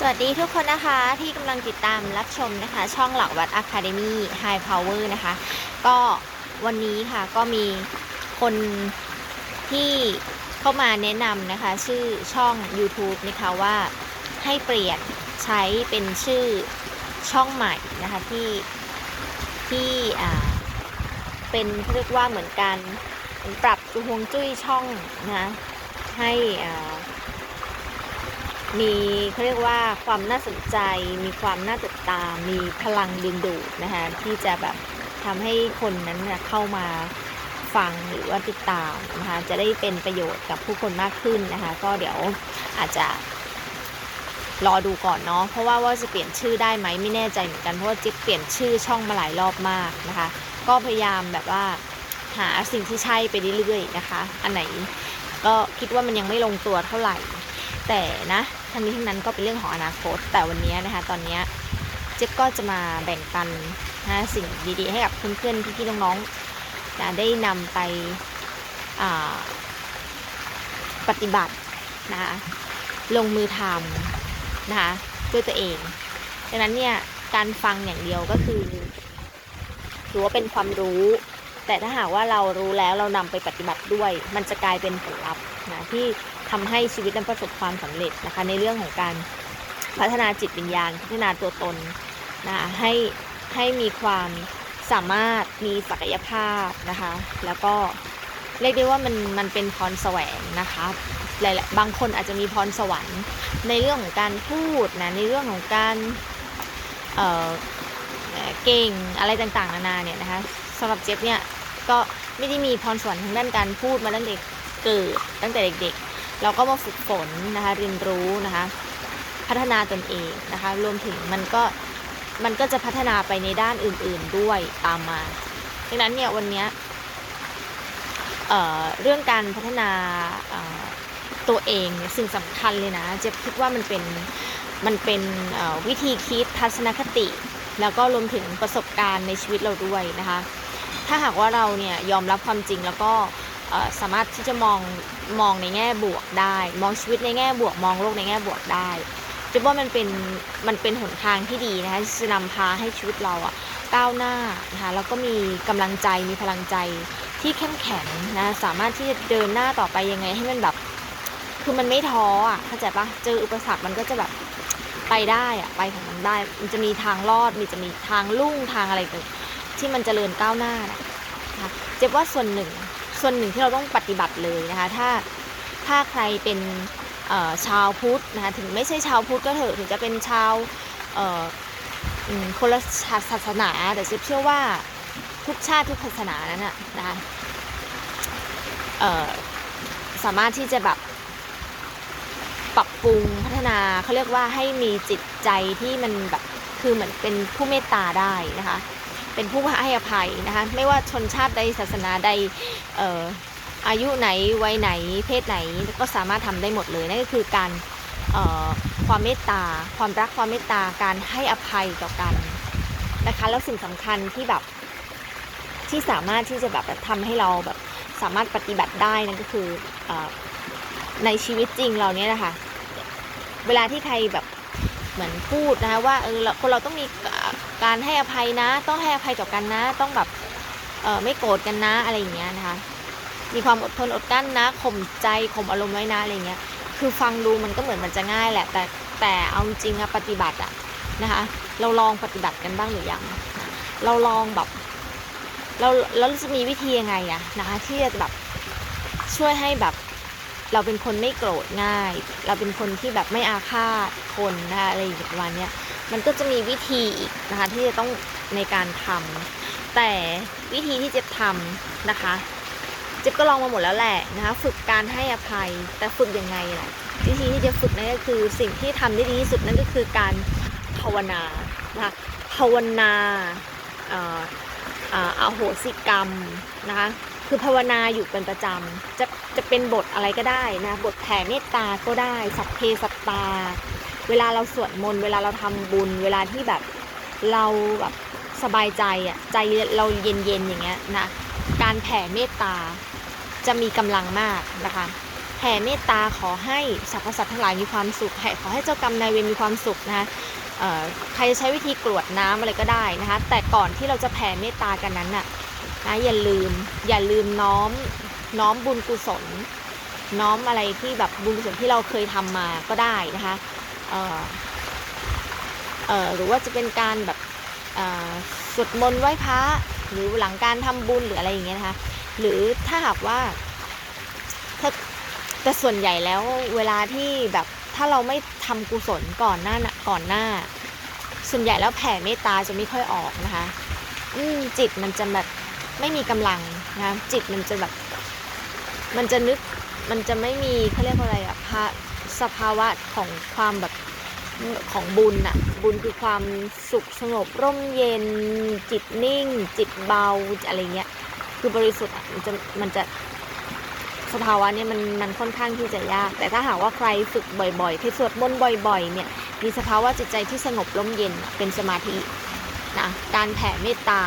สวัสดีทุกคนนะคะที่กำลังติดตามรับชมนะคะ ช่องหลักวัด Academy High Power นะคะ ก็วันนี้ค่ะก็มีคนที่เข้ามาแนะนำนะคะ ชื่อช่อง YouTube นะคะว่าให้เปลี่ยนใช้เป็นชื่อช่องใหม่นะคะที่ที่อ่าเป็นเรียกว่าเหมือนกันปรับฮวงจุ้ยช่องนะคะให้อ่า มีเขาเรียกว่าความน่าสนใจ มีความน่าติดตาม มีพลังดึงดูดนะคะที่จะแบบทำให้คนนั้นน่ะเข้ามาฟังหรือว่าติดตามนะคะจะได้เป็นประโยชน์กับผู้คนมากขึ้นนะคะ ก็เดี๋ยวอาจจะรอดูก่อนเนาะเพราะว่าว่าจะเปลี่ยนชื่อได้ไหมไม่แน่ใจเหมือนกันเพราะว่าจิ๊บเปลี่ยนชื่อช่องมาหลายรอบมากนะคะ ก็พยายามแบบว่าหาสิ่งที่ใช่ไปเรื่อยๆนะคะ อันไหนก็คิดว่ามันยังไม่ลงตัวเท่าไหร่ แต่นะ ทั้งนี้ทั้งนั้นก็เป็นเรื่องของอนาคต แต่วันนี้นะคะ ตอนนี้เจ๊ก็จะมาแบ่งปันนะสิ่งดีๆ ให้กับเพื่อนๆพี่ๆน้องๆนะได้นำไปปฏิบัตินะคะลงมือทำนะคะด้วยตัวเอง ดังนั้นเนี่ยการฟังอย่างเดียวก็คือถือว่าเป็นความรู้ แต่ถ้าหากว่าเรารู้แล้วเรานำไปปฏิบัติด้วย มันจะกลายเป็นผลลัพธ์นะที่ ทำให้ชีวิตนั้นประสบความสำเร็จนะคะ ในเรื่องของการพัฒนาจิตวิญญาณ พัฒนาตัวตนนะให้ให้มีความสามารถมีศักยภาพนะคะ แล้วก็เรียกได้ว่ามันมันเป็นพรแสวงนะคะหลายๆบางคนอาจจะมีพรสวรรค์ ในเรื่องของการพูดนะในเรื่องของการเออเอ่อเก่งอะไรต่างๆ นานาเนี่ยนะคะสำหรับเจฟเนี่ยก็ไม่ได้มีพรสวรรค์ทางด้านการพูดมาตั้งแต่เกิดตั้งแต่เด็กๆ เราก็มาฝึกฝนนะคะเรียนรู้นะคะพัฒนาตนเองนะคะรวมถึงมันก็มันก็จะพัฒนาไปในด้านอื่น ๆด้วยตามมาดังนั้นเนี่ยวันนี้เเรื่องการพัฒนาตัวเองเนี่ยสิ่งสำคัญเลยนะเจะคิดว่ามันเป็นมันเป็นวิธีคิดทัศนคติ แล้วก็รวมถึงประสบการณ์ในชีวิตเราด้วยนะคะ ถ้าหากว่าเราเนี่ยยอมรับความจริงแล้วก็ สามารถที่จะมองมองในแง่บวกได้ มองชีวิตในแง่บวก มองโลกในแง่บวกได้จะว่ามันเป็นมันเป็นหนทางที่ดีนะคะจะนำพาให้ชีวิตเราอะก้าวหน้านะคะแล้วก็มีกำลังใจมีพลังใจที่เข้มแข็งนะสามารถที่จะเดินหน้าต่อไปยังไงให้มันแบบ คือมันไม่ท้ออะเข้าใจปะเจออุปสรรคมันก็จะแบบไปได้อะไปของมันได้ มันจะมีทางรอดมีจะมีทางลุ่งทางอะไรต่ที่มันจเจริญก้าวหน้านะนะคะเจ็บว่าส่วนหนึ่ง ส่วนหนึ่งที่เราต้องปฏิบัติเลยนะคะ ถ้าถ้าใครเป็นชาวพุทธนะคะถึงไม่ใช่ชาวพุทธก็เถอะถึงจะเป็นชาวคนละศาสนา แต่เชื่อว่าทุกชาติทุกศาสนานั้นนะคะสามารถที่จะแบบปรับปรุงพัฒนาเขาเรียกว่าให้มีจิตใจที่มันแบบคือเหมือนเป็นผู้เมตตาได้นะคะ เป็นผู้ให้อภัยนะคะไม่ว่าชนชาติใดศาสนาใดเอ่ออายุไหนวัยไหนเพศไหนก็สามารถทำได้หมดเลยนั่นก็คือการเอ่อความเมตตา ความรักความเมตตาการให้อภัยต่อกันนะคะแล้วสิ่งสำคัญที่แบบที่สามารถที่จะแบบทำให้เราแบบสามารถปฏิบัติได้นั่นก็คือเออในชีวิตจริงเราเนี่ยนะคะเวลาที่ใครแบบเหมือนพูดนะคะว่าเออเราคนเราต้องมี การให้อภัยนะ ต้องให้อภัยต่อกันนะ ต้องแบบเออไม่โกรธกันนะอะไรอย่างเงี้ยนะคะ มีความอดทนอดกั้นนะข่มใจข่มอารมณ์ไว้นะอะไรเงี้ย คือฟังดูมันก็เหมือนมันจะง่ายแหละ แต่แต่เอาจริงอะปฏิบัติอะนะคะ เราลองปฏิบัติกันบ้างหรือยัง เราลองแบบเราแล้วจะมีวิธียังไงอะนะคะ ที่จะแบบช่วยให้แบบเราเป็นคนไม่โกรธง่าย เราเป็นคนที่แบบไม่อาฆาตคนนะคะอะไรอย่างประมาณเนี้ย มันก็จะมีวิธีอีกนะคะที่จะต้องในการทำแต่วิธีที่เจ็บทำนะคะ เจ็บก็ลองมาหมดแล้วแหละนะคะ ฝึกการให้อภัยแต่ฝึกยังไงล่ะวิธีที่จะฝึกนั่นก็คือสิ่งที่ทำได้ดีที่สุดนั่นก็คือการภาวนานะคะภาวนาอ่อเอ่ออโหสิกรรมนะคะคือภาวนาอยู่เป็นประจำจะจะเป็นบทอะไรก็ได้นะบทแผ่เมตตาก็ได้ สัพเพสัตตา เวลาเราสวดมนต์เวลาเราทำบุญ เวลาที่แบบเราแบบสบายใจอะใจเราเย็นๆอย่างเงี้ยนะการแผ่เมตตาจะมีกำลังมากนะคะแผ่เมตตาขอให้สรรพสัตว์ทั้งหลายมีความสุขให้ขอให้เจ้ากรรมนายเวรมีความสุขนะคะใครจะใช้วิธีกรวดน้ำอะไรก็ได้นะคะแต่ก่อนที่เราจะแผ่เมตตากันนั้นน่ะนะอย่าลืมอย่าลืมน้อมน้อมบุญกุศล น้อมอะไรที่แบบบุญกุศลที่เราเคยทำมาก็ได้นะคะ เอ่อเอ่อหรือว่าจะเป็นการแบบอ่อสวดมนต์ไหว้พระหรือหลังการทำบุญหรืออะไรอย่างเงี้ยนะคะ หรือถ้าหากว่าถ้าแต่ส่วนใหญ่แล้วเวลาที่แบบถ้าเราไม่ทำกุศลก่อนหน้าน่ะก่อนหน้า ส่วนใหญ่แล้วแผ่เมตตาจะไม่ค่อยออกนะคะอืจิตมันจะแบบไม่มีกำลังนะคะจิตมันจะแบบ มันจะนึกมันจะไม่มีเขาเรียกว่าอะไรอะภาสภาวะของความแบบ ของบุญอะบุญคือความสุขสงบร่มเย็น จิตนิ่ง จิตเบาอะไรเงี้ย คือบริสุทธิ์อะมันจะมันจะสภาวะเนี่ยมันมันค่อนข้างที่จะยาก แต่ถ้าหากว่าใครฝึกบ่อยๆใครสวดมนต์บ่อย ๆ เนี่ย มีสภาวะจิตใจที่สงบร่มเย็นเป็นสมาธินะการแผ่เมตตา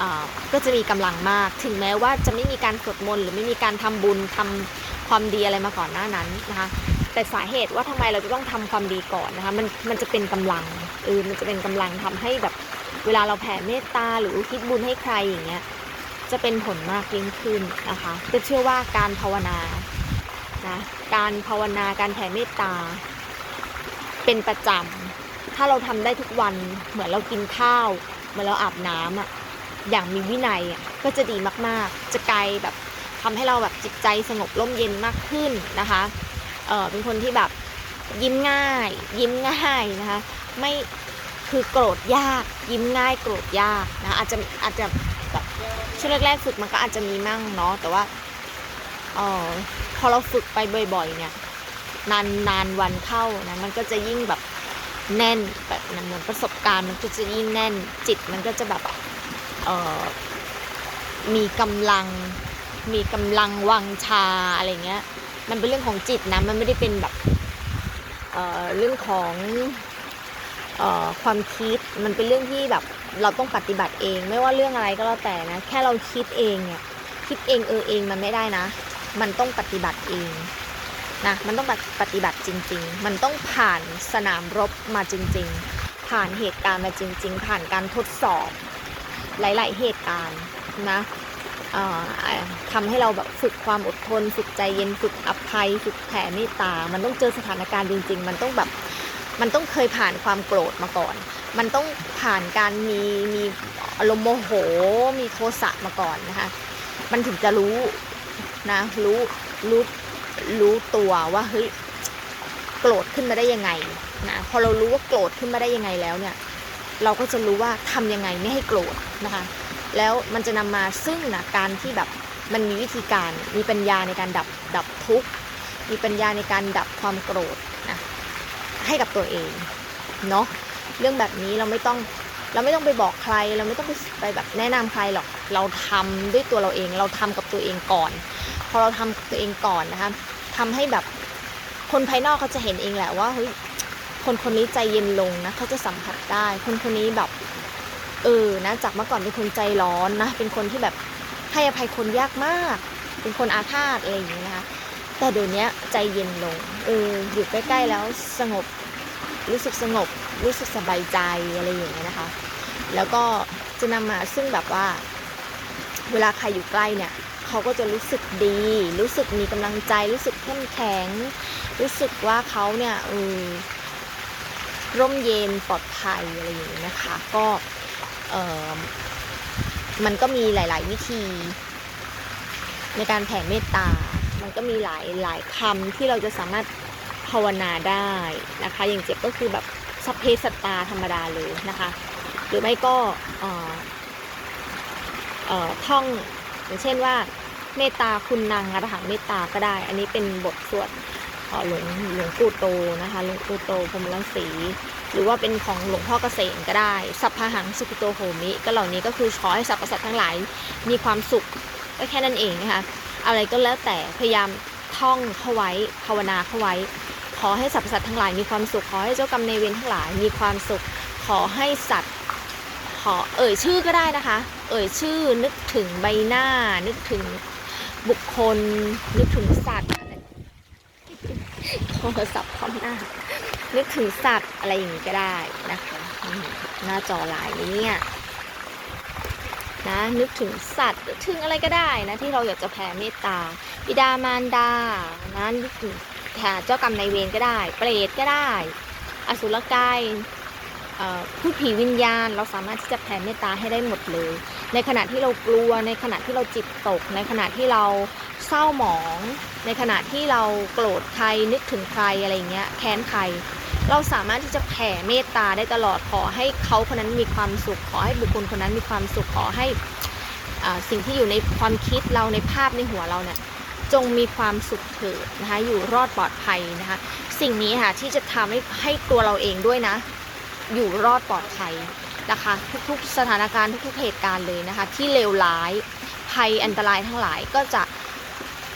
อ่าก็จะมีกำลังมาก ถึงแม้ว่าจะไม่มีการสวดมนต์หรือไม่มีการทำบุญทำความดีอะไรมาก่อนหน้านั้นนะคะ แต่สาเหตุว่าทำไมเราจะต้องทำความดีก่อนนะคะมันมันจะเป็นกำลังเออมันจะเป็นกำลังทำให้แบบเวลาเราแผ่เมตตาหรืออุทิศบุญให้ใครอย่างเงี้ยจะเป็นผลมากยิ่งขึ้นนะคะจะเชื่อว่าการภาวนานะการภาวนาการแผ่เมตตา เป็นประจำถ้าเราทำได้ทุกวันเหมือนเรากินข้าว เหมือนเราอาบน้ำอะอย่างมีวินัยอะก็จะดีมากๆ จะไกลแบบทำให้เราแบบจิตใจสงบร่มเย็นมากขึ้นนะคะ เออเป็นคนที่แบบยิ้มง่าย ยิ้มง่ายนะคะไม่คือโกรธยาก ยิ้มง่ายโกรธยากนะอาจจะอาจจะแบบช่วงแรกๆฝึกมันก็อาจจะมีมั่งเนาะแต่ว่าเออพอเราฝึกไปบ่อยๆ เนี่ยนานนานวันเข้านะมันก็จะยิ่งแบบแน่นแบบมันเหมือนประสบการณ์มันก็จะยิ่งแน่นจิตมันก็จะแบบเออมีกำลังมีกำลังวังชาอะไรเงี้ย มันเป็นเรื่องของจิตนะ มันไม่ได้เป็นแบบเอ่อเรื่องของเอ่อความคิด มันเป็นเรื่องที่แบบเราต้องปฏิบัติเอง ไม่ว่าเรื่องอะไรก็แล้วแต่นะ แค่เราคิดเองเนี่ย คิดเองเออเองมันไม่ได้นะ มันต้องปฏิบัติเองนะ มันต้องปฏิบัติจริง ๆ มันต้องผ่านสนามรบมาจริง ๆ ผ่านเหตุการณ์มาจริง ๆ ผ่านการทดสอบหลาย ๆ เหตุการณ์นะ ทำให้เราแบบฝึกความอดทน ฝึกใจเย็นฝึกอภัย ฝึกแผ่เมตตา มันต้องเจอสถานการณ์จริง ๆ มันต้องแบบมันต้องเคยผ่านความโกรธมาก่อน มันต้องผ่านการมีมีอารมณ์โมโห มีโทสะมาก่อนนะคะ มันถึงจะรู้นะรู้รู้รู้ตัวว่าเฮ้ยโกรธขึ้นมาได้ยังไงนะพอเรารู้ว่าโกรธขึ้นมาได้ยังไงแล้วเนี่ย เราก็จะรู้ว่าทำยังไงไม่ให้โกรธนะคะ แล้วมันจะนำมาซึ่งนะการที่แบบมันมีวิธีการมีปัญญาในการดับดับทุกข์มีปัญญาในการดับความโกรธนะให้กับตัวเองเนาะเรื่องแบบนี้เราไม่ต้องเราไม่ต้องไปบอกใคร เราไม่ต้องไปไปแบบแนะนำใครหรอกเราทำด้วยตัวเราเอง เราทำกับตัวเองก่อน พอเราทำกับตัวเองก่อนนะคะทำให้แบบคนภายนอกเขาจะเห็นเองแหละว่าเฮ้ยคนคนนี้ใจเย็นลงนะเขาจะสัมผัสได้ คนคนนี้แบบ เออนะจากเมื่อก่อนเป็นคนใจร้อนนะเป็นคนที่แบบให้อภัยคนยากมาก เป็นคนอาฆาตอะไรอย่างนี้นะคะแต่เดี๋ยวนี้ใจเย็นลงเอออยู่ใกล้ๆแล้วสงบรู้สึกสงบ รู้สึกสบายใจอะไรอย่างเงี้ยนะคะ แล้วก็จะนำมาซึ่งแบบว่า เวลาใครอยู่ใกล้เนี่ยเขาก็จะรู้สึกดี รู้สึกมีกำลังใจ รู้สึกเข้มแข็ง รู้สึกว่าเขาเนี่ยเออร่มเย็นปลอดภัยอะไรอย่างนี้นะคะ ก็ มันก็มีหลาย ๆ วิธี ในการแผ่เมตตา มันก็มีหลายหลายคำที่เราจะสามารถภาวนาได้นะคะ อย่างเจ็บก็คือแบบสัพเพสตตาธรรมดาเลยนะคะ หรือไม่ก็ท่องอย่างเช่นว่าเมตตาคุณนางอรหังเมตตาก็ได้ อันนี้เป็นบทสวดหลวงหลวงปู่โตนะคะหลวงปู่โตพรมรังสี หรือว่าเป็นของหลวงพ่อเกษมก็ได้ สัพพหังสุขโตโหมิ ก็เหล่านี้ก็คือขอให้สรรพสัตว์ทั้งหลายมีความสุขก็แค่นั้นเองนะคะอะไรก็แล้วแต่พยายามท่องเข้าไว้ภาวนาเข้าไว้ ขอให้สรรพสัตว์ทั้งหลายมีความสุข ขอให้เจ้ากรรมนายเวรทั้งหลายมีความสุข ขอให้สัตว์ขอเอ่ยชื่อก็ได้นะคะ เอ่ยชื่อนึกถึงใบหน้า นึกถึงบุคคล นึกถึงสัตว์อะไรโทรศัพท์พร้อมหน้า นึกถึงสัตว์อะไรอย่างนี้ก็ได้นะคะหน้าจอลายนี้เนี่ยนะนึกถึงสัตว์นึกถึงอะไรก็ได้นะที่เราอยากจะแผ่เมตตาบิดามารดานะนึกถึงแผ่เจ้ากรรมนายเวรก็ได้ เปรตก็ได้ อสุรกายผู้ผีวิญญาณเราสามารถที่จะแผ่เมตตาให้ได้หมดเลย ในขณะที่เรากลัว ในขณะที่เราจิตตก ในขณะที่เราเศร้าหมอง ในขณะที่เราโกรธใครนึกถึงใครอะไรเงี้ยแค้นใคร เราสามารถที่จะแผ่เมตตาได้ตลอดขอให้เขาคนนั้นมีความสุข ขอให้บุคคลคนนั้นมีความสุขขอให้สิ่งที่อยู่ในความคิดเราในภาพในหัวเราเนี่ยจงมีความสุขเถิดนะคะอยู่รอดปลอดภัยนะคะสิ่งนี้ค่ะที่จะทำให้ให้ตัวเราเองด้วยนะ อยู่รอดปลอดภัยนะคะทุกๆสถานการณ์ทุกๆเหตุการณ์เลยนะคะที่เลวร้ายภัยอันตรายทั้งหลายก็จะ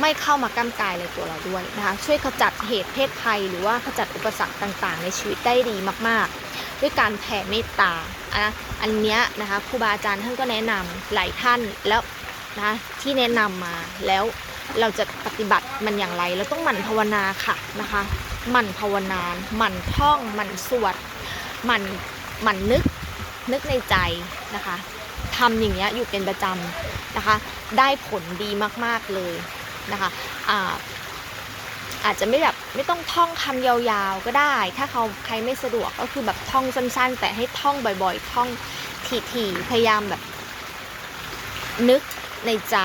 ไม่เข้ามาก้ำกายในตัวเราด้วยนะคะ ช่วยขจัดเหตุเพศภัย หรือว่าขจัดอุปสรรคต่างๆ ในชีวิตได้ดีมากๆ ด้วยการแผ่เมตตาอะอันเนี้ยนะคะครูบาอาจารย์ท่านก็แนะนำหลายท่านแล้วนะที่แนะนำมาแล้วเราจะปฏิบัติมันอย่างไร เราต้องหมั่นภาวนาค่ะนะคะหมั่นภาวนาหมั่นท่องหมั่นสวดหมั่นหมั่นนึกนึกในใจนะคะทำอย่างเงี้ยอยู่เป็นประจำนะคะ ได้ผลดีมาก ๆ เลย นะคะอาอาจจะไม่แบบไม่ต้องท่องคำยาวๆก็ได้ ถ้าเขาใครไม่สะดวกก็คือแบบท่องสั้น ๆ แต่ให้ท่องบ่อยๆ ท่องถี่ๆพยายามแบบนึกในใจ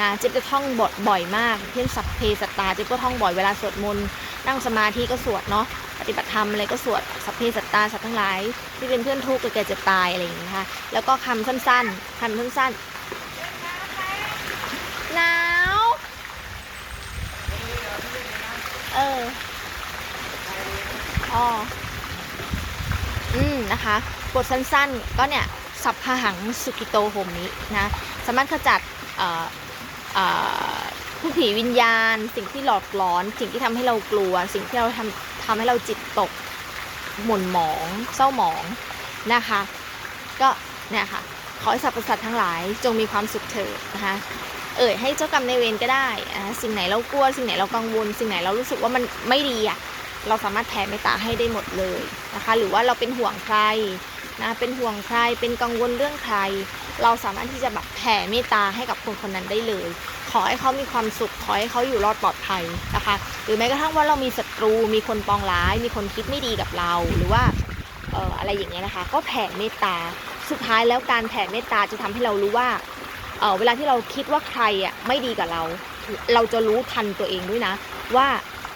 นะเจ๊บจะท่องบทบ่อยมากเช่นสัพเพสัตตาเจ๊บก็ท่องบ่อยเวลาสวดมนต์นั่งสมาธิก็สวดเนาะปฏิบัติธรรมอะไรก็สวดสัพเพสัตตาสัตว์ทั้งหลายที่เป็นเพื่อนทุกข์เกิดแก่เจ็บตายอะไรอย่างนี้นะคะแล้วก็คำสั้นๆคำสั้นๆหนาว เอออ๋ออืมนะคะบทสั้นๆก็เนี่ยสัพพหังสุกิโตโหมนี้นะสามารถขจัดผู้ผีวิญญาณ สิ่งที่หลอกหลอน สิ่งที่ทำให้เรากลัว สิ่งที่เราทำทำให้เราจิตตก หม่นหมอง เศร้าหมองนะคะ ก็เนี่ยค่ะขอให้สรรพสัตว์ทั้งหลายจงมีความสุขเถิดนะคะ เอ่ยให้เจ้ากรรมในเวรก็ได้อ่าสิ่งไหนเรากลัว สิ่งไหนเรากังวล สิ่งไหนเรารู้สึกว่ามันไม่ดีอะเราสามารถแผ่เมตตาให้ได้หมดเลยนะคะ หรือว่าเราเป็นห่วงใครนะเป็นห่วงใครเป็นกังวลเรื่องใคร เราสามารถที่จะแบบแผ่เมตตาให้กับคนคนนั้นได้เลย ขอให้เขามีความสุขขอให้เขาอยู่รอดปลอดภัยนะคะ หรือแม้กระทั่งว่าเรามีศัตรูมีคนปองร้าย มีคนคิดไม่ดีกับเรา หรือว่าเอ่ออะไรอย่างเงี้ยนะคะ ก็แผ่เมตตาสุดท้ายแล้วการแผ่เมตตาจะทำให้เรารู้ว่า เเวลาที่เราคิดว่าใครอะไม่ดีกับเรา เราจะรู้ทันตัวเองด้วยนะ ว่า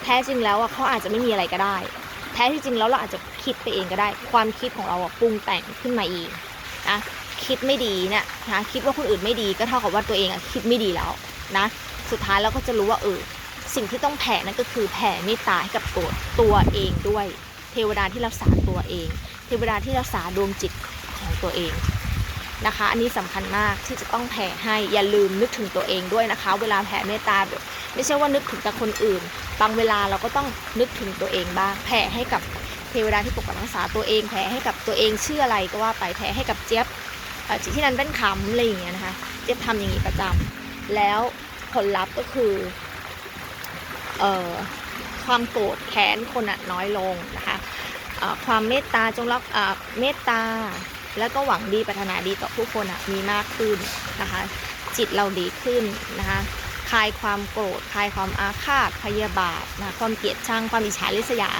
แท้จริงแล้วอะเขาอาจจะไม่มีอะไรก็ได้ แท้ที่จริงแล้วเราอาจจะคิดไปเองก็ได้ ความคิดของเราอะปรุงแต่งขึ้นมาเองนะคิดไม่ดีเนี่ยนะคิดว่าคนอื่นไม่ดีก็เท่ากับว่าตัวเองอะคิดไม่ดีแล้วนะสุดท้ายเราก็จะรู้ว่าเออสิ่งที่ต้องแผ่นั่นก็คือแผ่เมตตาให้กับตัวตัวเองด้วย เทวดาที่รักษาตัวเอง เทวดาที่รักษาดวงจิตของตัวเอง นะคะ อันนี้สำคัญมากที่จะต้องแผ่ให้อย่าลืมนึกถึงตัวเองด้วยนะคะ เวลาแผ่เมตตาแบบไม่ใช่ว่านึกถึงแต่คนอื่น บางเวลาเราก็ต้องนึกถึงตัวเองบ้างแผ่ให้กับเทวดาที่ปกปักรักษาตัวเองแผ่ให้กับตัวเองชื่ออะไรก็ว่าไปแผ่ให้กับเจี๊ยบที่นั้นเป็นขำอะไรอย่างเงี้ยนะคะ เจี๊ยบทำอย่างนี้ประจำแล้วผลลัพธ์ก็คือเอ่อความโกรธแค้นคนอะน้อยลงนะคะความเมตตาจงรักเมตตา แล้วก็หวังดีปรารถนาดีต่อผู้คนอะมีมากขึ้นนะคะ จิตเราดีขึ้นนะคะคลายความโกรธคลายความอาฆาตพยาบาทนะความเกลียดชังความอิจฉาริษยา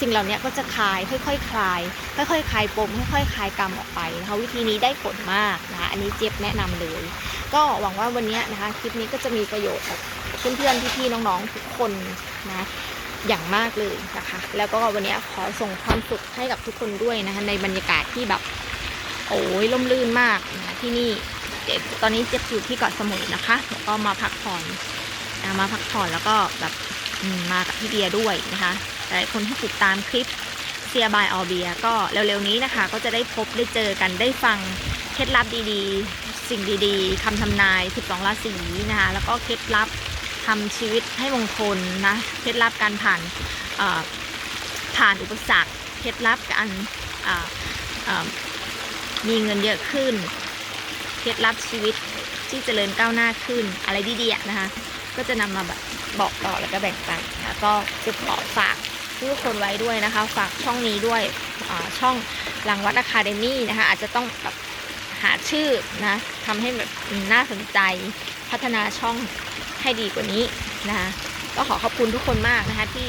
สิ่งเหล่านี้ก็จะคลายค่อยๆคคลาย ค่อยๆคลายปมค่อยๆคลายกรรมออกไปนะคะวิธีนี้ได้ผลมากนะคะอันนี้เจี๊ยบแนะนำเลย ก็หวังว่าวันนี้นะคะคลิปนี้ก็จะมีประโยชน์กับเพื่อนๆพี่ๆน้องๆทุกคนนะอย่างมากเลยนะคะ แล้วก็วันนี้ขอส่งความสุขให้กับทุกคนด้วยนะคะในบรรยากาศที่แบบ โอ้ยร่มรื่นมากนะที่นี่เดี๋ยวตอนนี้เจ็บอยู่ที่เกาะสมุยนะคะแล้วก็มาพักผ่อนมาพักผ่อนแล้วก็แบบมากับพี่เบียร์ด้วยนะคะหลายคนที่ติดตามคลิปเซียบายออเบียก็เร็วๆนี้นะคะ ก็จะได้พบได้เจอกันได้ฟังเคล็ดลับดีๆ สิ่งดีๆคำทำนาย 12 ราศีนะคะ แล้วก็เคล็ดลับทำชีวิตให้มงคลนะเคล็ดลับการผ่านผ่านอุปสรรคเคล็ดลับการ มีเงินเยอะขึ้น เคล็ดลับชีวิตที่เจริญก้าวหน้าขึ้น อะไรดีๆนะคะ ก็จะนำมาแบบบอกต่อแล้วก็แบ่งปันนะคะก็จะขอฝากทุกคนไว้ด้วยนะคะ ฝากช่องนี้ด้วยช่องหลังวัดอะคาเดมี่นะคะ อาจจะต้องแบบหาชื่อนะทำให้แบบน่าสนใจพัฒนาช่องให้ดีกว่านี้นะคะก็ขอขอบคุณทุกคนมากนะคะที่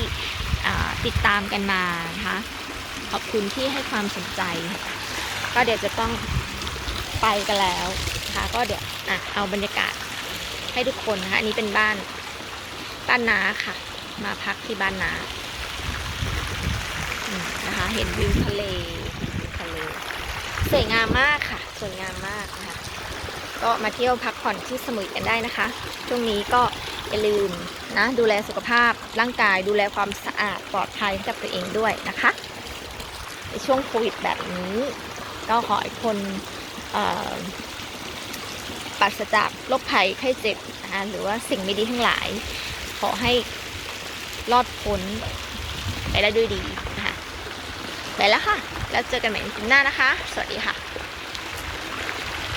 ติดตามกันมานะคะขอบคุณที่ให้ความสนใจ ก็เดี๋ยวจะต้องไปกันแล้วนะคะก็เดี๋ยวอะเอาบรรยากาศให้ทุกคนนะคะอันนี้เป็นบ้านบ้านนาค่ะ มาพักที่บ้านนานะคะ เห็นวิวทะเลทะเลสวยงามมากค่ะ สวยงามมากนะคะก็มาเที่ยวพักผ่อนที่สมุยกันได้นะคะ ช่วงนี้ก็อย่าลืมนะดูแลสุขภาพร่างกายดูแลความสะอาดปลอดภัยให้กับตัวเองด้วยนะคะในช่วงโควิดแบบนี้ ก็ขอให้คนปราศจากโรคภัยไข้เจ็บนะคะหรือว่าสิ่งไม่ดีทั้งหลาย ขอให้รอดพ้นไปได้ด้วยดีนะคะไปแล้วค่ะ แล้วเจอกันใหม่ในคลิปหน้านะคะ สวัสดีค่ะ